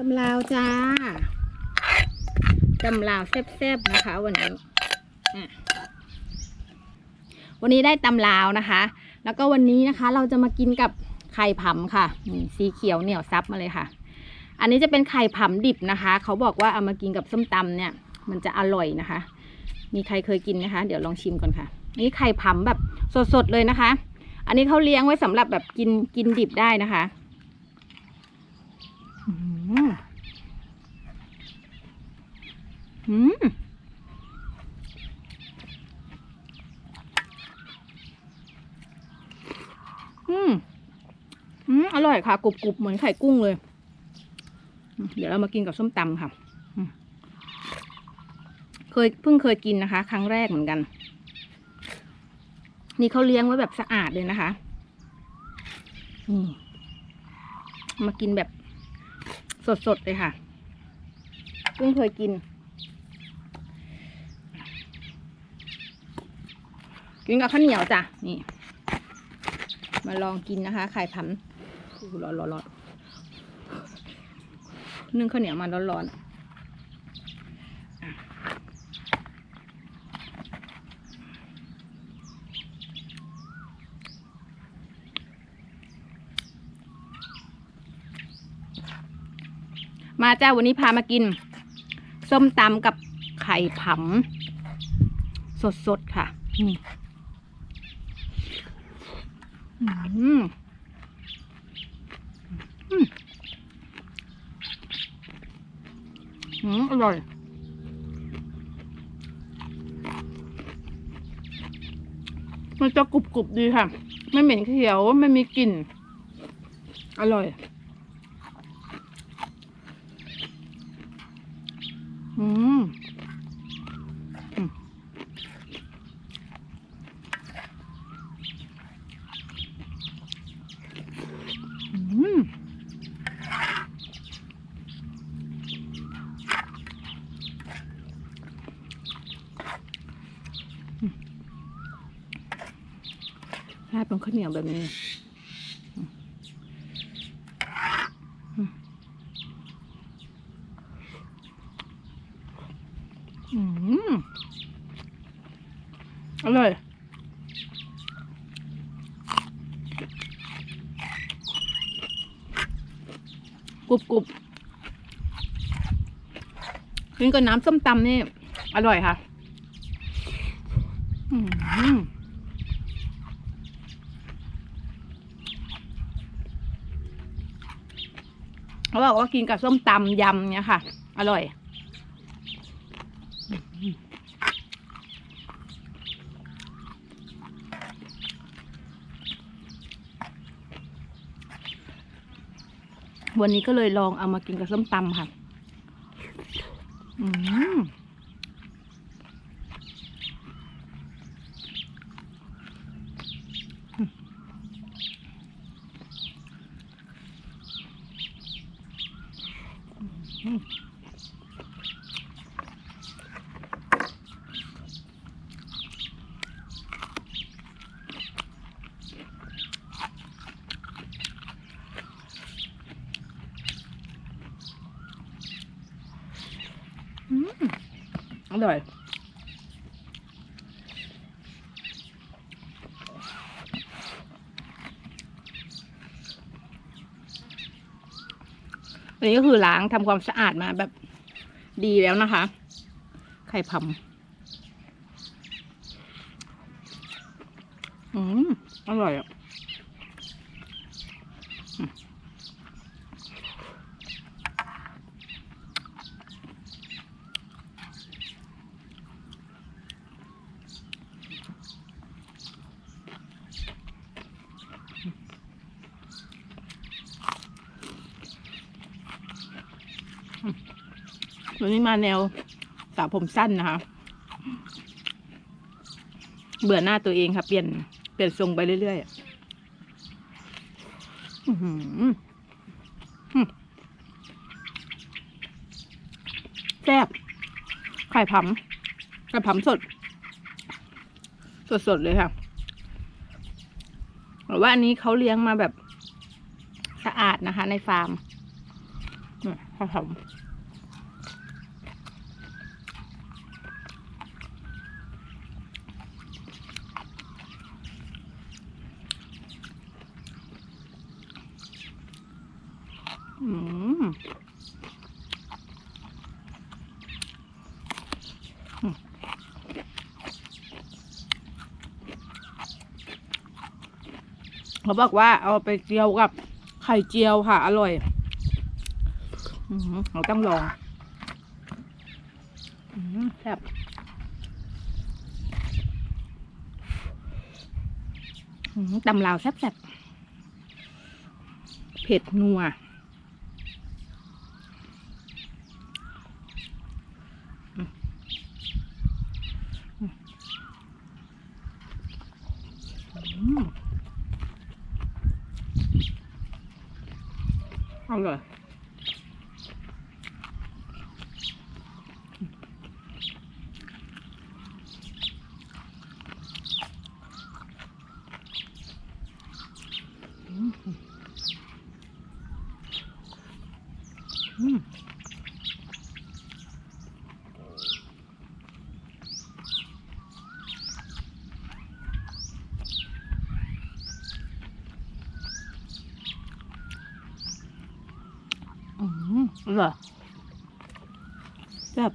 ตำลาวจ้าตำลาวแซ่บๆนะคะ วันนี้วันนี้ได้ตำลาวนะคะ แล้วก็วันนี้นะคะ เราจะมากินกับไข่ผำค่ะนี่สีเขียวเหนียวซับมาเลยค่ะ อันนี้จะเป็นไข่ผำดิบนะคะ เขาบอกว่าเอามากินกับส้มตำเนี่ย มันจะอร่อยนะคะ มีใครเคยกินไหมคะ เดี๋ยวลองชิมก่อนค่ะ นี่ไข่ผำแบบสดๆเลยนะคะ อันนี้เขาเลี้ยงไว้สำหรับแบบกินกินดิบได้นะคะ อืมอืมอืมอร่อยค่ะกรุบๆเหมือนไข่กุ้งเลย เดี๋ยวเรามากินกับส้มตำค่ะ เคยเพิ่งเคยกินนะคะ ครั้งแรกเหมือนกัน นี่เขาเลี้ยงไว้แบบสะอาดเลยนะคะ นี่ มากินแบบ สดๆเลยค่ะเพิ่งเคยกิน กินกับข้าวเหนียวจ้ะ นี่ มาลองกินนะคะ ไข่พันร้อนร้อนร้อนนึ่งข้าวเหนียวมาร้อนๆ มาจ้าวันนี้พามากิน ส้มตำกับไข่ผำสดๆค่ะนี่อืมอืมอืมอร่อยมันจะกรุบๆดีค่ะ ไม่เหม็นเขียว ไม่มีกลิ่น อร่อย อืมอืมอืมถ้าเป็นข้าวเหนียวแบบนี้อือืมอร่อยกรุบกรุบกินกับน้ำส้มตำนี่ อร่อยค่ะ อืม เขาบอกว่ากินกับส้มตำยำเนี่ยค่ะ อร่อย วันนี้ก็เลยลองเอามากินกับส้มตำค่ะ อืม อืมอืมอร่อย นนี้ก็คือล้างทำความสะอาดมาแบบดีแล้วนะคะ ไข่พำอืมอร่อยอะ วันนี้มาแนวสระผมสั้นนะคะ เบื่อหน้าตัวเองค่ะ เปลี่ยนเปลี่ยนทรงไปเรื่อยๆอืมแซ่บไข่ผำไข่ผำสด สดๆเลยค่ะแต่ว่าอันนี้เขาเลี้ยงมาแบบสะอาดนะคะ ในฟาร์มนี่ข้า เขาบอกว่าเอาไปเจียวกับไข่เจียวค่ะ อร่อยเราต้องลองแซ่บตำลาวแซ่บๆเผ็ดนัว อร่อยอืมอืม อืมอร่อแบบ